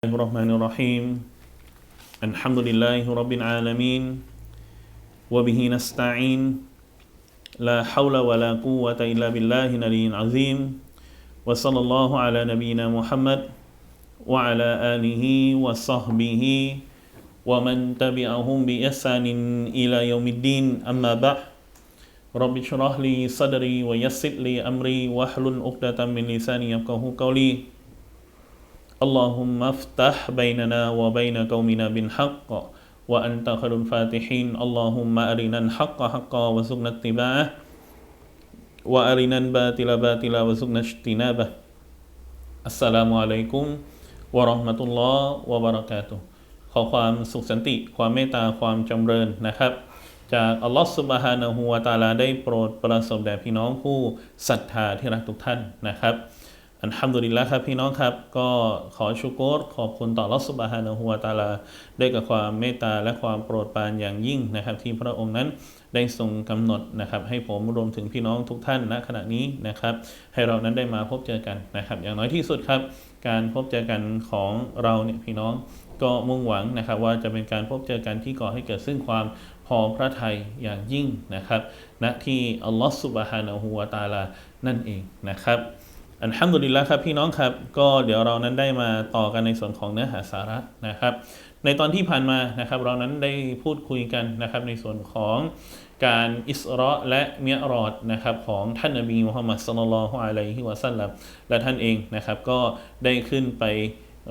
الله الرحمن الرحيم. الحمد لله رب العالمين وبه نستعين. لا حول ولا قوة إلا بالله العلي العظيم. وصلى الله على نبينا محمد وعلى آله وصحبه ومن تبعهم بإحسان إلى يوم الدين. أما بعد رب اشرح لي صدري ويسر لي أمري واحلل عقدة من لساني يفقهوا قولي. اللهم افتح بيننا وبين قومنا بالحق وأنت خير الفاتحين اللهم أرنا الحق حقا وارزقنا اتباعه وأرنا الباطل باطلا وارزقنا اجتنابه السلام عليكم ورحمة الله وبركاته ขอความสุขสันติ ความเมตตา ความจำเริญนะครับ จากอัลลอฮฺสุบฮานะฮูวาตาลาได้โปรดประสบแด่พี่น้องผู้ศรัทธาที่รักทุกท่านนะครับ อันฮัมดุลิลละครับพี่น้องครับ ก็ขอชูโกรขอบคุณต่อลอสุบฮานะฮูวาตาลาด้วยกับความเมตตาและความโปรดปรานอย่างยิ่งนะครับ ที่พระองค์นั้นได้ทรงกำหนดนะครับ ให้ผมรวมถึงพี่น้องทุกท่านณขณะนี้นะครับ ให้เรานั้นได้มาพบเจอกันนะครับ อย่างน้อยที่สุดครับ การพบเจอกันของเราเนี่ยพี่น้องก็มุ่งหวังนะครับ ว่าจะเป็นการพบเจอกันที่ก่อให้เกิดซึ่งความพอพระทัยอย่างยิ่งนะครับณที่อัลลอฮฺสุบฮานะฮูวาตาลานั่นเองนะครับ อันฮัมดุลิลละครับพี่น้องครับก็เดี๋ยวเรานั้นได้มาต่อกันในส่วนของเนื้อหาสาระนะครับ ในตอนที่ผ่านมานะครับ เรานั้นได้พูดคุยกันนะครับในส่วนของการอิสระและเมียรอดนะครับของท่านนบีมุฮัมมัดสุลลัลฮุอะลัยฮิวะสัลลัมและท่านเองนะครับ ก็ได้ขึ้นไป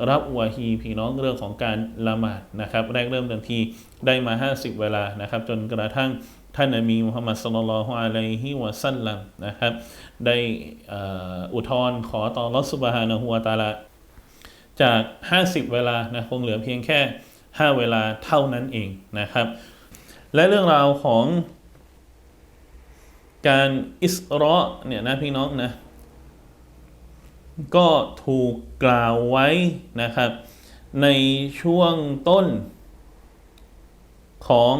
รับวาฮีพี่น้องเรื่องของการละหมาดนะครับ แรกเริ่มทันทีได้มา 50 เวลานะครับ จนกระทั่ง ท่านนบีมุฮัมมัดสุลลัลฮุอะลัยฮิวะสัลลัมนะครับ ได้อุทธรณ์ขอต่อรอสุบฮานะฮูวาตาลาจาก 50 เวลานะคงเหลือเพียงแค่ 5 เวลาเท่านั้นเองนะครับ และเรื่องราวของการอิสเราะเนี่ยนะพี่น้องนะก็ถูกกล่าวไว้นะครับ ในช่วงต้นของ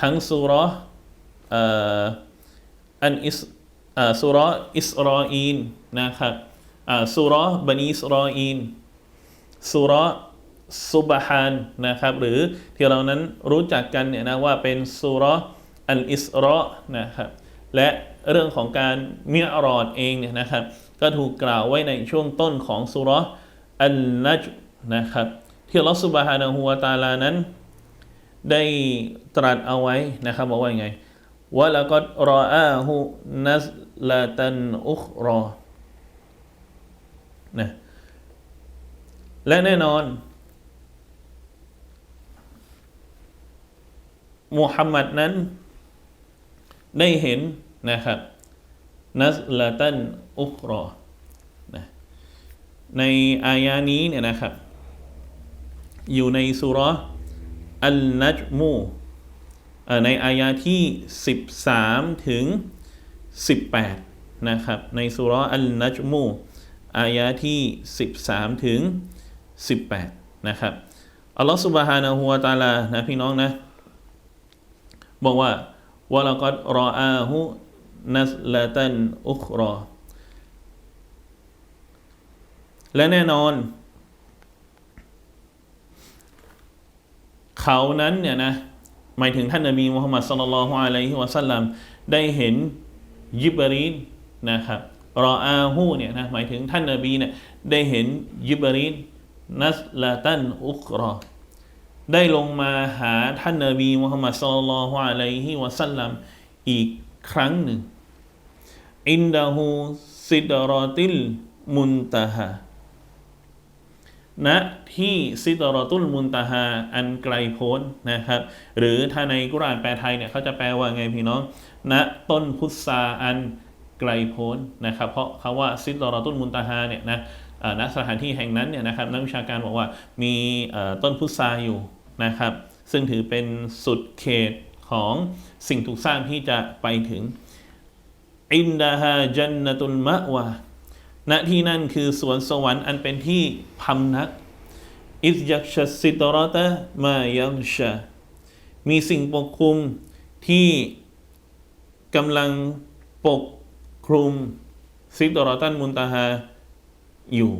ทั้งสุราอันอิสสุรอิสรออีนนะครับสุรบันิสรออีนสุรซุบฮานนะครับ หรือที่เรานั้นรู้จักกันเนี่ยนะว่าเป็นสุรอัลอิสรอนะครับและเรื่องของการเมียรอดเองเนี่ยนะครับ ก็ถูกกล่าวไว้ในช่วงต้นของสุรอัลนัจนะครับ ที่ลอสุบฮานะฮูวตาลานั้น ได้ตรัสเอาไว้นะครับบอกว่าไงวะละกอดรออาหูนัสลาตันอุครอนะและแน่นอนมุฮัมมัดนั้น ได้เห็นนะครับ นัสลาตันอุครอนะในอายานี้เนี่ยนะครับ อยู่ในสุร อัลนัจมูในอายาที่ 13 ถึง 18 นะครับ ในสุรอัลนัจมูอายาที่ 13 ถึง 18 นะครับ อัลลอฮฺสุบฮานะฮูวาตาลา นะ พี่น้องนะ บอกว่าวะลกัดรออาหูนัสลาตันอุครอและแน่นอน เขานั้นเนี่ยนะหมายถึงท่านนบีมุฮัมมัดสุลลัลฮุอะลัยฮิวะสัลลัมได้เห็นยิบรีนนะครับรออาหูเนี่ยนะหมายถึงท่านนบีเนี่ยได้เห็นยิบรีนนัสลาตันอุครอได้ลงมาหาท่านนบีมุฮัมมัดสุลลัลฮุอะลัยฮิวะสัลลัมอีกครั้งหนึ่งอินดาฮูซิดรอติลมุนตาฮา ณที่ซิตรอตุลมุนตาฮาอันไกลโพ้นนะครับหรือถ้าในกุรานแปลไทยเนี่ยเขาจะแปลว่าไงพี่น้องณต้นพุทราอันไกลโพ้นนะครับเพราะคาว่าซิตรอตุลมุนตาฮาเนี่ยนะณสถานที่แห่งนั้นเนี่ยนะครับนักวิชาการบอกว่ามีต้นพุทราอยู่นะครับซึ่งถือเป็นสุดเขตของสิ่งถูกสร้างที่จะไปถึงอินดาฮาจันนตุลมะวา ณที่นั่นคือสวนสวรรค์อันเป็นที่พำนักอิสยักชสิตรตะมายังชามีสิ่งปกคลุมที่กำลังปกคลุมซิตรตันมุนตาฮาอยู่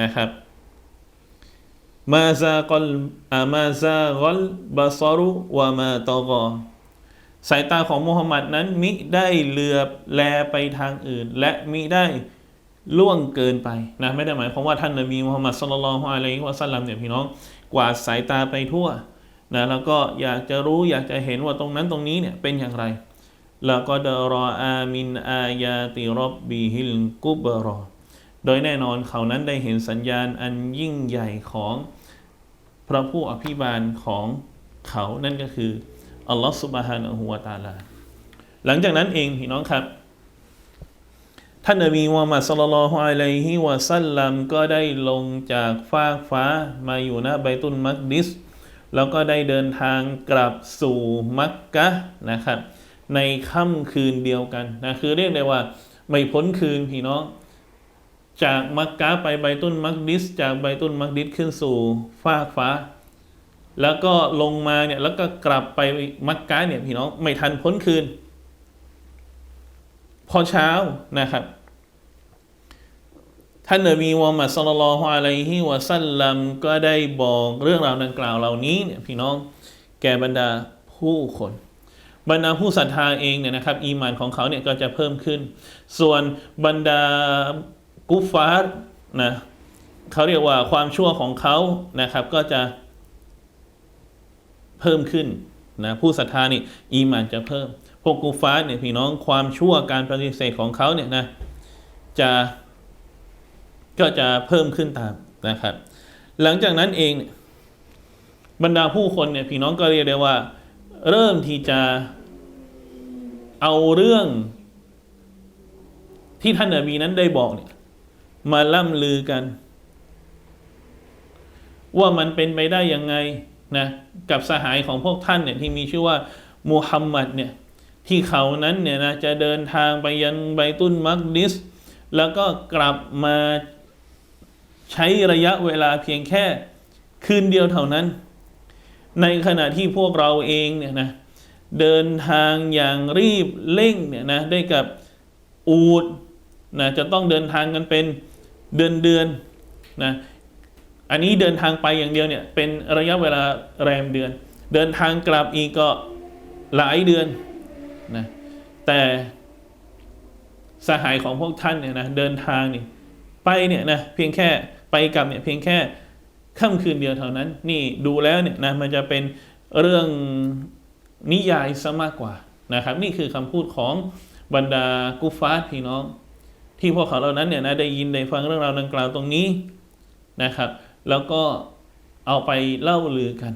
นะครับ มาซากลอามาซากลบาซารุวามาตอกอสายตาของมุฮัมมัดนั้นมิได้เลือบแลไปทางอื่น และมิได้ ล่วงเกินไปนะไม่ได้หมายความว่าท่านนบีมุฮัมมัดสุลลัลลอฮุอะลัยฮิวะสัลลัมเนี่ยพี่น้องกวาดสายตาไปทั่วนะแล้วก็อยากจะรู้อยากจะเห็นว่าตรงนั้นตรงนี้เนี่ยเป็นอย่างไรแล้วก็ดรออามินอายาติรบบิฮิลกุบรอโดยแน่นอนเขานั้นได้เห็นสัญญาณอันยิ่งใหญ่ของพระผู้อภิบาลของเขานั่นก็คืออัลลอฮฺสุบฮานะฮูวะตาลา หลังจากนั้นเองพี่น้องครับ ท่านนบีมุฮัมมัดสุลลัลลอฮุอะลัยฮิวะสัลลัมก็ได้ลงจากฟากฟ้ามาอยู่ณไบตุลมักดิส แล้วก็ได้เดินทางกลับสู่มักกะนะครับ ในค่ำคืนเดียวกันนะคือเรียกได้ว่าไม่พ้นคืนพี่น้อง จากมักกะไปไบตุนมักดิส จากไบตุนมักดิสขึ้นสู่ฟากฟ้า แล้วก็ลงมาเนี่ยแล้วก็กลับไปมักกะเนี่ยพี่น้องไม่ทันพ้นคืน พอเช้านะครับท่านนบีมุฮัมมัดศ็อลลัลลอฮุอะลัยฮิวะสัลลัมก็ได้บอกเรื่องราวดังกล่าวเหล่านี้เนี่ยพี่น้องแก่บรรดาผู้คน บรรดาผู้ศรัทธาเองเนี่ยนะครับ อีมานของเขาเนี่ยก็จะเพิ่มขึ้น ส่วนบรรดากุฟฟาร์นะเขาเรียกว่าความชั่วของเขานะครับ ก็จะเพิ่มขึ้นนะผู้ศรัทธานี่อีมานจะเพิ่ม พวกกุฟฟาร์เนี่ยพี่น้องความชั่วการปฏิเสธของเขาเนี่ยนะจะก็จะเพิ่มขึ้นตามนะครับ หลังจากนั้นเองบรรดาผู้คนเนี่ยพี่น้องก็เรียกได้ว่า เริ่มที่จะเอาเรื่องที่ท่านนบีนั้นได้บอกเนี่ยมาล่ำลือกัน ว่ามันเป็นไปได้ยังไงนะกับสหายของพวกท่านเนี่ยที่มีชื่อว่ามูฮัมหมัดเนี่ย ที่เขานั้นเนี่ยนะจะเดินทางไปยังไบตุนมักดิส แล้วก็กลับมาใช้ระยะเวลาเพียงแค่คืนเดียวเท่านั้น ในขณะที่พวกเราเองเนี่ยนะเดินทางอย่างรีบเร่งเนี่ยนะได้กับอูดนะจะต้องเดินทางกันเป็นเดือนเดือนนะอันนี้เดินทางไปอย่างเดียวเนี่ยเป็นระยะเวลาแรมเดือน เดินทางกลับอีกก็หลายเดือน นะแต่สหายของพวกท่านเนี่ยนะเดินทางนี่ไปเนี่ยนะเพียงแค่ไปกลับเนี่ยเพียงแค่ค่ำคืนเดียวเท่านั้น นี่ดูแล้วเนี่ยนะมันจะเป็นเรื่องนิยายซะมากกว่านะครับ นี่คือคำพูดของบรรดากุฟาร์พี่น้อง ที่พวกเขาเหล่านั้นเนี่ยนะได้ยินได้ฟังเรื่องราวดังกล่าวตรงนี้นะครับ แล้วก็เอาไปเล่าลือกัน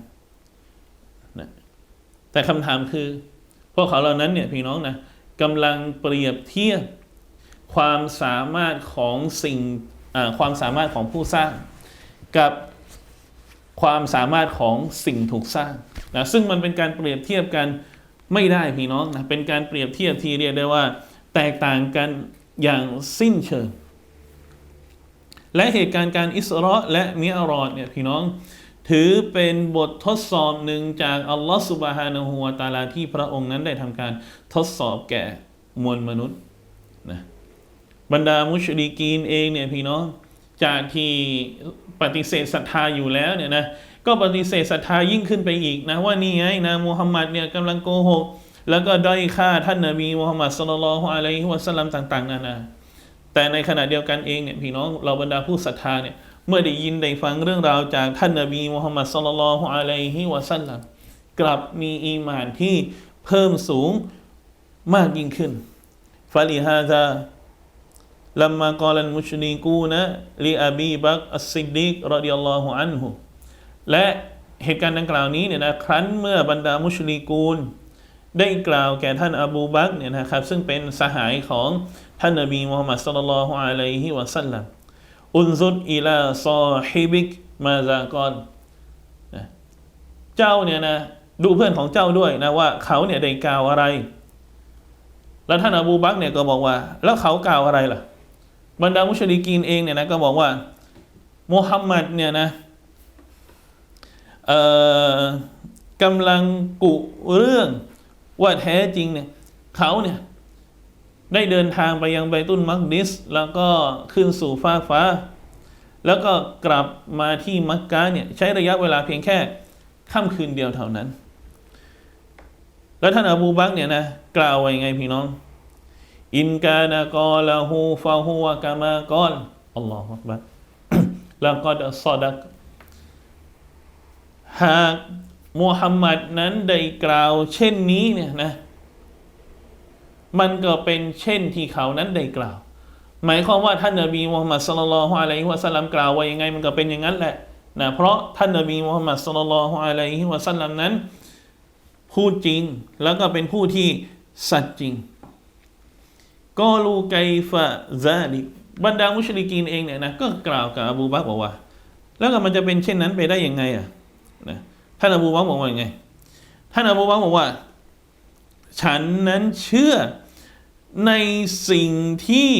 นะแต่คำถามคือ วกเขาเหล่านั้นเนี่ยพี่น้องนะกำลังเปรียบเทียบความสามารถของสิ่งความสามารถของผู้สร้าง กับความสามารถของสิ่งถูกสร้างนะซึ่งมันเป็นการเปรียบเทียบกันไม่ได้พี่น้องนะเป็นการเปรียบเทียบที่เรียกได้ว่า แตกต่างกันอย่างสิ้นเชิง และเหตุการณ์การอิสราและมิอรอดเนี่ยพี่น้อง ถือเป็นบททดสอบหนึ่งจากอัลลอฮฺสุบฮานะฮูวาตาลาที่พระองค์นั้นได้ทำการทดสอบแก่มวลมนุษย์นะบรรดามุชริกีนเองเนี่ยพี่น้องจากที่ปฏิเสธศรัทธาอยู่แล้วเนี่ยนะก็ปฏิเสธศรัทธายิ่งขึ้นไปอีกนะว่านี่ไงนะมูฮัมหมัดเนี่ยกำลังโกหก แล้วก็ด้อยค่าท่านนบีมูฮัมหมัดสุลลัลฮุอะลัยฮิวะสัลลัมต่าง ๆนานาแต่ในขณะเดียวกันเองเนี่ยพี่น้องเราบรรดาผู้ศรัทธาเนี่ย เมื่อได้ยินได้ฟังเรื่องราวจากท่านนบีมุฮัมมัดสุลลัลฮุอะลัยฮิวะสัลลัมกลับมีอีมานที่เพิ่มสูงมากยิ่งขึ้นฟาลิฮาซาลัมมากอลันมุชลิกูนะลีอาบีบักอัสซิดิกรดิยัลลอฮุอันฮุและเหตุการณ์ดังกล่าวนี้เนี่ยนะครั้นเมื่อบรรดามุชลิกูนได้กล่าวแก่ท่านอบูบักเนี่ยนะครับซึ่งเป็นสหายของท่านนบีมูฮัมมัดสุลลัลฮุอะลัยฮิวะสัลลัม อุนซุดอิลาซอฮิบิกมาซากอนเจ้าเนี่ยนะดูเพื่อนของเจ้าด้วยนะว่าเขาเนี่ยได้กล่าวอะไร แล้วท่านอบูบักเนี่ยก็บอกว่า แล้วเขากล่าวอะไรล่ะ บรรดามุชลิกีนเองเนี่ยนะก็บอกว่ามุฮัมหมัดเนี่ยนะกำลังกุเรื่องว่าแท้จริงเนี่ยเขาเนี่ย ได้เดินทางไปยังไบตุนมักดิส แล้วก็ขึ้นสู่ฟ้าฟ้า แล้วก็กลับมาที่มักกะเนี่ยใช้ระยะเวลาเพียงแค่ค่ำคืนเดียวเท่านั้น แล้วท่านอบูบักเนี่ยนะกล่าวไว้ยังไงพี่น้อง อินกานะกอละฮูฟาฮูวะกามากอลอัลลอฮฺอักบัรแล้วก็ดซอดักหากมูฮัมหมัดนั้นได้กล่าวเช่นนี้เนี่ยนะ มันก็เป็นเช่นที่เขานั้นได้กล่าว หมายความว่าท่านนบีมูฮัมมัดสุลลัลฮุอะลัยฮิวะสัลลัมกล่าวว่ายังไงมันก็เป็นอย่างนั้นแหละนะเพราะท่านนบีมูฮัมมัดสุลลัลฮุอะลัยฮิวะสัลลัมนั้น พูดจริงแล้วก็เป็นผู้ที่สัตย์จริงก็ลูไกฟะซาลิบรรดามุชลิกีนเองเนี่ยนะก็กล่าวกับอบูบักบอกว่า แล้วก็มันจะเป็นเช่นนั้นไปได้ยังไงอะนะท่านอบูบักบอกว่ายังไง ท่านอบูบักบอกว่า ฉันนั้นเชื่อในสิ่งที่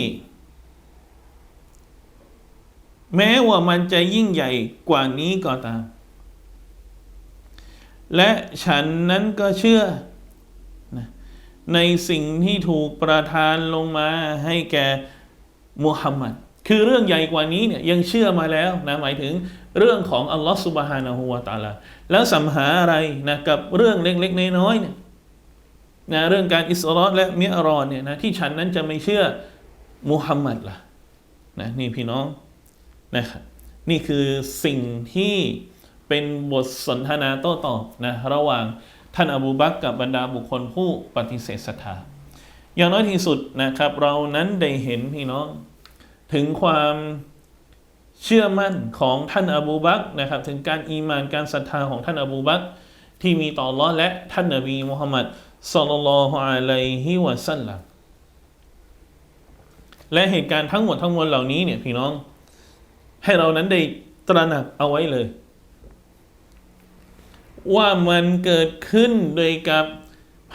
แม้ว่ามันจะยิ่งใหญ่กว่านี้ก็ตาม และฉันนั้นก็เชื่อ ในสิ่งที่ถูกประทานลงมาให้แก่มุฮัมมัดคือเรื่องใหญ่กว่านี้เนี่ยยังเชื่อมาแล้วนะหมายถึงเรื่องของอัลลอฮฺสุบฮานะฮูวาตาลาแล้วสัมหาอะไรนะกับเรื่องเล็กๆน้อยๆเนี่ย นะเรื่องการอิสรอและมิอรอนเนี่ยนะที่ฉันนั้นจะไม่เชื่อมุฮัมมัดล่ะนะนี่พี่น้องนะครับนี่คือสิ่งที่เป็นบทสนทนาโต้ตอบนะระหว่างท่านอบูบักกับบรรดาบุคคลผู้ปฏิเสธศรัทธาอย่างน้อยที่สุดนะครับ เรานั้นได้เห็นพี่น้อง ถึงความเชื่อมั่นของท่านอบูบักนะครับ ถึงการอีมานการศรัทธาของท่านอบูบักที่มีต่ออัลอฮ์และท่านนบีมุฮัมมัด ศ็อลลัลลอฮุอะลัยฮิวะสัลลัมและเหตุการณ์ทั้งหมดทั้งมวลเหล่านี้เนี่ยพี่น้อง ให้เรานั้นได้ตระหนักเอาไว้เลย ว่ามันเกิดขึ้นโดยกับ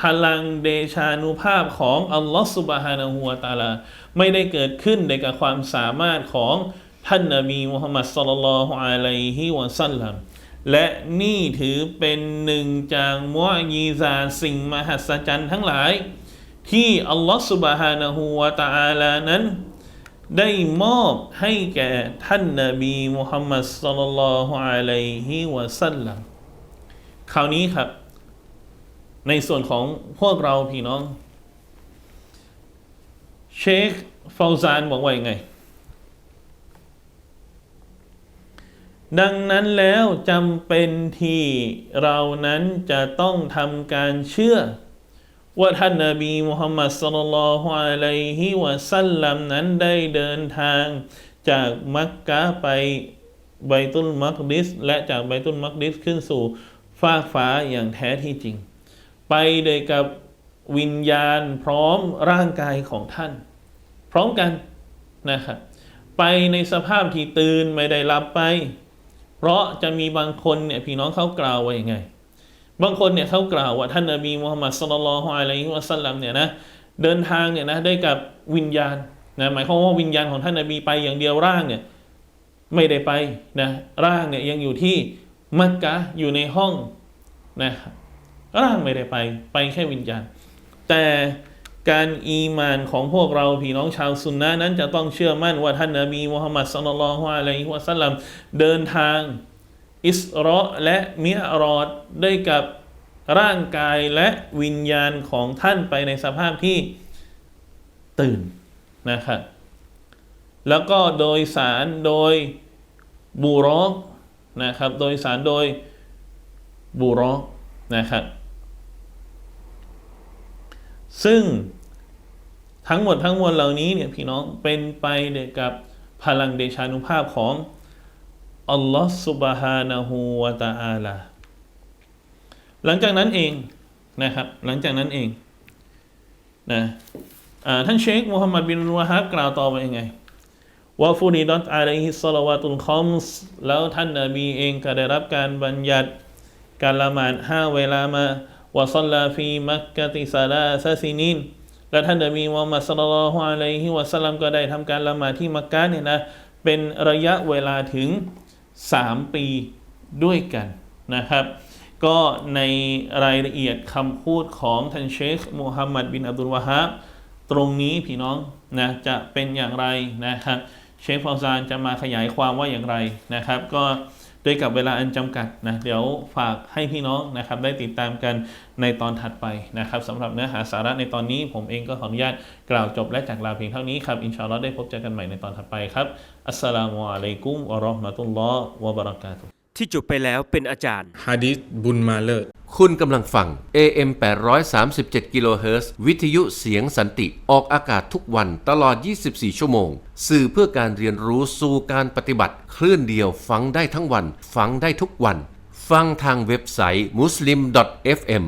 พลังเดชานุภาพของอัลลอฮฺสุบฮานะฮูวตาลา ไม่ได้เกิดขึ้นโดยกับความสามารถของท่านนบีมุฮัมมัดศ็อลลัลฮุอะลัยฮิวะสัลลัม และนี่ถือเป็นหนึ่งจากมุอญีซาสิ่งมหัศจรรย์ทั้งหลาย ที่อัลลอฮฺสุบฮานะฮูวะตะอาลานั้น ได้มอบให้แก่ท่านนบีมุฮัมมัดศ็อลลัลลอฮุอะลัยฮิวะสัลลัมคราวนี้ครับ ในส่วนของพวกเราพี่น้อง เชคฟาวซานบอกว่ายังไง ดังนั้นแล้วจำเป็นที่เรานั้นจะต้องทำการเชื่อ ว่าท่านนบีมุฮัมมัดสุลลัลฮุอะลัยฮิวะสัลลัมนั้นได้เดินทางจากมักกะไปไบตุลมักดิส และจากไบตุลมักดิสขึ้นสู่ฟากฟ้าอย่างแท้ที่จริง ไปโดยกับวิญญาณพร้อมร่างกายของท่าน พร้อมกันนะครับไปในสภาพที่ตื่นไม่ได้หลับไป เพราะจะมีบางคนเนี่ยพี่น้องเขากล่าวว่าอยังไง บางคนเนี่ยเขากล่าวว่าท่านนบีมุฮัมมัดสุลลัลลอฮุอะลัยฮิวะสัลลัมเนี่ยนะเดินทางเนี่ยนะได้กับวิญญาณนะหมายความว่าวิญญาณของท่านนบีไปอย่างเดียวร่างเนี่ยไม่ได้ไปนะร่างเนี่ยยังอยู่ที่มักกะอยู่ในห้องนะร่างไม่ได้ไปไปแค่วิญญาณ แต่ การอีมานของพวกเราพี่น้องชาวซุนนะนั้นจะต้องเชื่อมั่นว่าท่านนบีมุฮัมมัดสุลลัลลอฮุอะลัยฮิวะสัลลัมเดินทางอิสรอและมิอรอดได้กับร่างกายและวิญญาณของท่านไปในสภาพที่ตื่นนะครับแล้วก็โดยสารโดยบูรอกนะครับ โดยสารโดยบูรอกนะครับ ซึ่งทั้งหมดทั้งมวลเหล่านี้เนี่ยพี่น้องเป็นไปเดยกับพลังเดชานุภาพของอัลลอฮฺสุบฮานะฮูวะตะอาลาหลังจากนั้นเองนะครับ หลังจากนั้นเองนะท่านเชคมูฮัมหมัดบินวะฮับกล่าวต่อไปยังไงวาฟูริดอตอะลัยฮิสซาลาวาตุลคอมส์แล้วท่านนบีเองก็ได้รับการบัญญัติการละหมาดห้าเวลามา วะซัลลาฟีมักกะติซาลาซาซินินและท่านนบีมุฮัมมัดศ็อลลัลลอฮุอะลัยฮิวะสัลลัมก็ได้ทำการละหมาดที่มักกะเนี่ยนะเป็นระยะเวลาถึง 3 ปีด้วยกันนะครับ ก็ในรายละเอียดคำพูดของท่านเชคมูฮัมหมัดบินอับดุลวะฮับตรงนี้พี่น้องนะจะเป็นอย่างไรนะครับ เชคฟาวซานจะมาขยายความว่าอย่างไรนะครับ ก็ ด้วยกับเวลาอันจำกัดนะเดี๋ยวฝากให้พี่น้องนะครับได้ติดตามกันในตอนถัดไปนะครับสำหรับเนื้อหาสาระในตอนนี้ ผมเองก็ขออนุญาตกล่าวจบและจากลาเพียงเท่านี้ครับอินชาอัลลอฮ์ได้พบเจอกันใหม่ในตอนถัดไปครับอัสสลามุอะลัยกุมวะเราะห์มะตุลลอฮ์วะบะเราะกาตุ ที่จบไปแล้วเป็นอาจารย์ฮะดิษบุญมาเลิศคุณกำลังฟัง AM 837กิโลเฮิรตซ์วิทยุเสียงสันติออกอากาศทุกวันตลอด 24 ชั่วโมง สื่อเพื่อการเรียนรู้สู่การปฏิบัติ คลื่นเดียวฟังได้ทั้งวัน ฟังได้ทุกวัน ฟังทางเว็บไซต์ muslim.fm